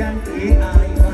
ยังที่อาย